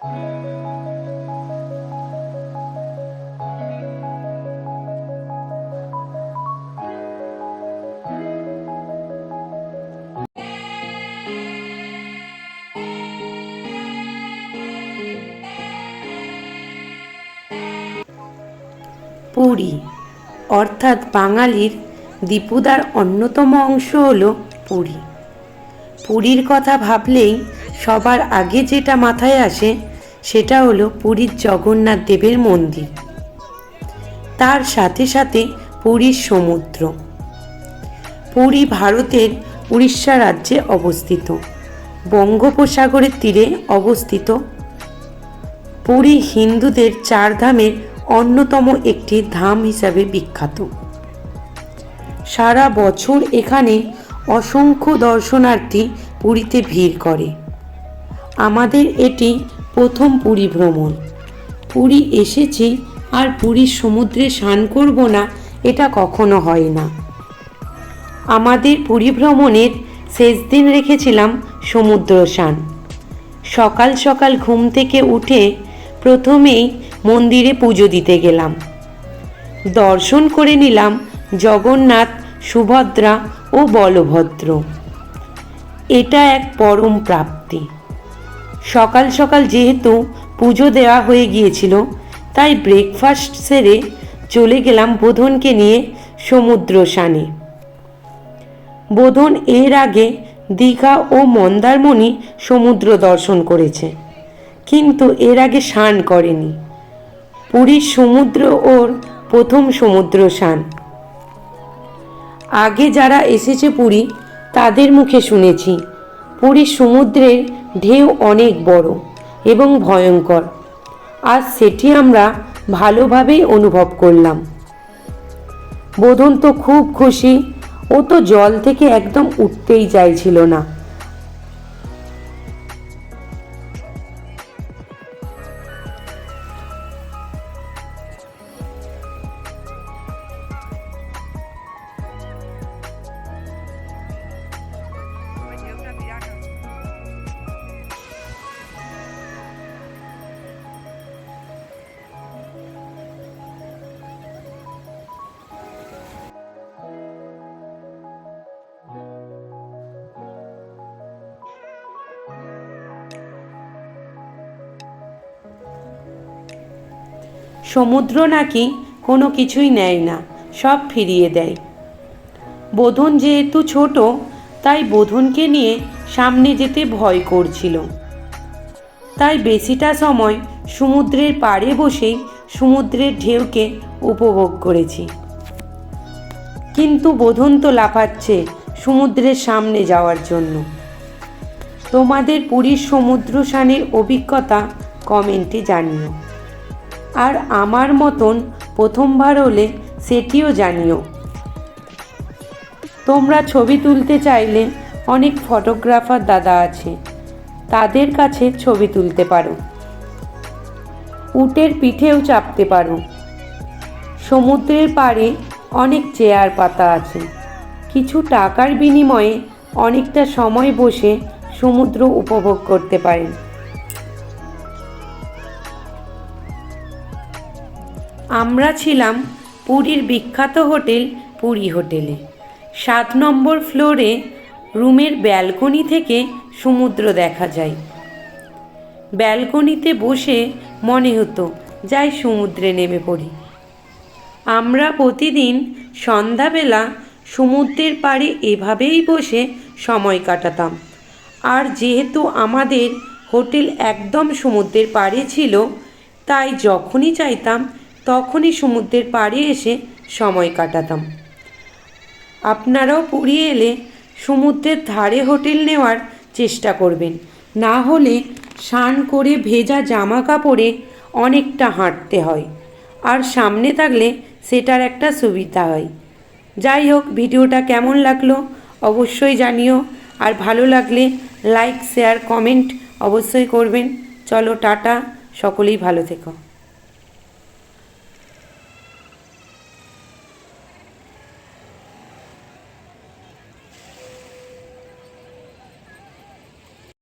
পুরী, অর্থাৎ বাঙালির দীপুদার অন্যতম অংশ হল পুরী। পুরীর কথা ভাবলেই সবার আগে যেটা মাথায় আসে সেটা হলো পুরীর জগন্নাথ দেবের মন্দির। তার সাথে সাথে পুরীর সমুদ্র। পুরী ভারতের উড়িষ্যা রাজ্যে অবস্থিত। বঙ্গোপসাগরের তীরে অবস্থিত। পুরী হিন্দুদের চার ধামের অন্যতম একটি ধাম হিসাবে বিখ্যাত। সারা বছর এখানে অসংখ্য দর্শনার্থী পুরীতে ভিড় করে। আমাদের এটি প্রথম পুরী ভ্রমণ। পুরী এসেছি আর পুরীর সমুদ্রে স্নান করব না, এটা কখনো হয় না। আমাদের পুরী ভ্রমণের শেষ দিন রেখেছিলাম সমুদ্র স্নান। সকাল সকাল ঘুম থেকে উঠে প্রথমেই মন্দিরে পুজো দিতে গেলাম। দর্শন করে নিলাম জগন্নাথ, সুভদ্রা ও বলভদ্র। এটা এক পরম প্রাপ্তি। সকাল সকাল যেহেতু পুজো দেওয়া হয়ে গিয়েছিল, তাই ব্রেকফাস্ট সেরে চলে গেলাম বোধনকে নিয়ে সমুদ্র স্নানে বোধন এর আগে দীঘা ও মন্দারমণি সমুদ্র দর্শন করেছে, কিন্তু এর আগে স্নান করেনি। পুরীর সমুদ্র ওর প্রথম সমুদ্র স্নান। আগে যারা এসেছে পুরী, তাদের মুখে শুনেছি পুরীর সমুদ্রের ঢেউ অনেক বড় এবং ভয়ঙ্কর। আর সেটি আমরা ভালোভাবেই অনুভব করলাম। বোধন তো খুব খুশি, ও তো জল থেকে একদম উঠতেই চাইছিল না। সমুদ্র নাকি কোনো কিছুই নেয় না, সব ফিরিয়ে দেয়। বোধন যেহেতু ছোট, তাই বোধনকে নিয়ে সামনে যেতে ভয় করছিল। তাই বেশিটা সময় সমুদ্রের পাড়ে বসেই সমুদ্রের ঢেউকে উপভোগ করেছি। কিন্তু বোধন তো লাফাচ্ছে সমুদ্রের সামনে যাওয়ার জন্য। তোমাদের পুরীর সমুদ্র স্নানের অভিজ্ঞতা কমেন্টে জানিও। আর আমার মতন প্রথমবার হলে সেটিও জানিও। তোমরা ছবি তুলতে চাইলে অনেক ফটোগ্রাফার দাদা আছে, তাদের কাছে ছবি তুলতে পারো। উটের পিঠেও চাপতে পারো। সমুদ্রের পাড়ে অনেক চেয়ার পাতা আছে। কিছু টাকার বিনিময়ে অনেকটা সময় বসে সমুদ্র উপভোগ করতে পারেন। আমরা ছিলাম পুরীর বিখ্যাত হোটেল পুরী হোটেলে। সাত নম্বর ফ্লোরে রুমের ব্যালকনি থেকে সমুদ্র দেখা যায়। ব্যালকনিতে বসে মনে হতো যাই সমুদ্রে নেমে পড়ি। আমরা প্রতিদিন সন্ধ্যাবেলা সমুদ্রের পাড়ে এভাবেই বসে সময় কাটাতাম। আর যেহেতু আমাদের হোটেল একদম সমুদ্রের পাড়ে ছিল, তাই যখনই চাইতাম তখনই সমুদ্রের পাড়ে এসে সময় কাটাতাম। আপনারাও পুরী এলে সমুদ্রের ধারে হোটেল নেওয়ার চেষ্টা করবেন। না হলে স্নান করে ভেজা জামা কাপড়ে অনেকটা হাঁটতে হয়। আর সামনে থাকলে সেটার একটা সুবিধা হয়। যাই হোক, ভিডিওটা কেমন লাগল অবশ্যই জানিও। আর ভালো লাগলে লাইক শেয়ার কমেন্ট অবশ্যই করবেন। চলো, টাটা। সকলেই ভালো থেকো।